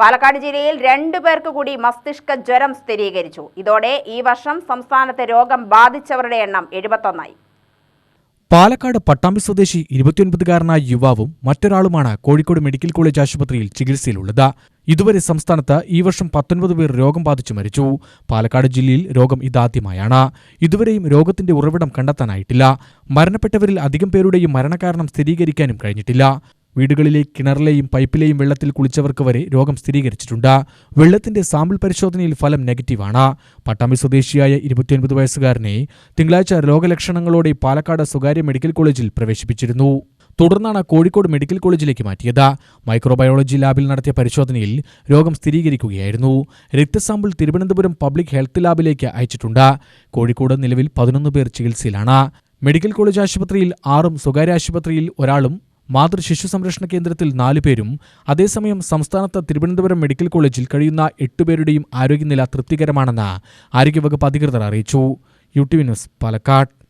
പാലക്കാട് ജില്ലയിൽ രണ്ടു പേർക്ക് കൂടി മസ്തിഷ്ക ജ്വരം സ്ഥിരീകരിച്ചു. ഇതോടെ ഈ വർഷം സംസ്ഥാനത്തെ രോഗം ബാധിച്ചവരുടെ എണ്ണം എഴുപത്തൊന്നായി. പാലക്കാട് പട്ടാമ്പി സ്വദേശി ഇരുപത്തിയൊൻപതുകാരനായ യുവാവും മറ്റൊരാളുമാണ് കോഴിക്കോട് മെഡിക്കൽ കോളേജ് ആശുപത്രിയിൽ ചികിത്സയിലുള്ളത്. ഇതുവരെ സംസ്ഥാനത്ത് ഈ വർഷം പത്തൊൻപത് പേർ രോഗം ബാധിച്ചു മരിച്ചു. പാലക്കാട് ജില്ലയിൽ രോഗം ഇതാദ്യമായാണ്. ഇതുവരെയും രോഗത്തിന്റെ ഉറവിടം കണ്ടെത്താനായിട്ടില്ല. മരണപ്പെട്ടവരിൽ അധികം പേരുടെയും മരണകാരണം സ്ഥിരീകരിക്കാനും കഴിഞ്ഞിട്ടില്ല. വീടുകളിലെ കിണറിലെയും പൈപ്പിലെയും വെള്ളത്തിൽ കുളിച്ചവർക്ക് വരെ രോഗം സ്ഥിരീകരിച്ചിട്ടുണ്ട്. വെള്ളത്തിന്റെ സാമ്പിൾ പരിശോധനയിൽ ഫലം നെഗറ്റീവാണ്. പട്ടാമ്പി സ്വദേശിയായ ഇരുപത്തിയൊൻപത് വയസ്സുകാരനെ തിങ്കളാഴ്ച രോഗലക്ഷണങ്ങളോടെ പാലക്കാട് സ്വകാര്യ മെഡിക്കൽ കോളേജിൽ പ്രവേശിപ്പിച്ചിരുന്നു. തുടർന്നാണ് കോഴിക്കോട് മെഡിക്കൽ കോളേജിലേക്ക് മാറ്റിയത്. മൈക്രോബയോളജി ലാബിൽ നടത്തിയ പരിശോധനയിൽ രോഗം സ്ഥിരീകരിക്കുകയായിരുന്നു. രക്തസാമ്പിൾ തിരുവനന്തപുരം പബ്ലിക് ഹെൽത്ത് ലാബിലേക്ക് അയച്ചിട്ടുണ്ട്. കോഴിക്കോട് നിലവിൽ പതിനൊന്ന് പേർ ചികിത്സയിലാണ്. മെഡിക്കൽ കോളേജ് ആശുപത്രിയിൽ ആറും സ്വകാര്യ ആശുപത്രിയിൽ ഒരാളും മാതൃ ശിശു സംരക്ഷണ കേന്ദ്രത്തിൽ നാലുപേരും അതേസമയം സംസ്ഥാനത്ത് തിരുവനന്തപുരം മെഡിക്കൽ കോളേജിൽ കഴിയുന്ന എട്ടുപേരുടെയും ആരോഗ്യനില തൃപ്തികരമാണെന്ന് ആരോഗ്യവകുപ്പ് അധികൃതർ അറിയിച്ചു. U T news Palakkad.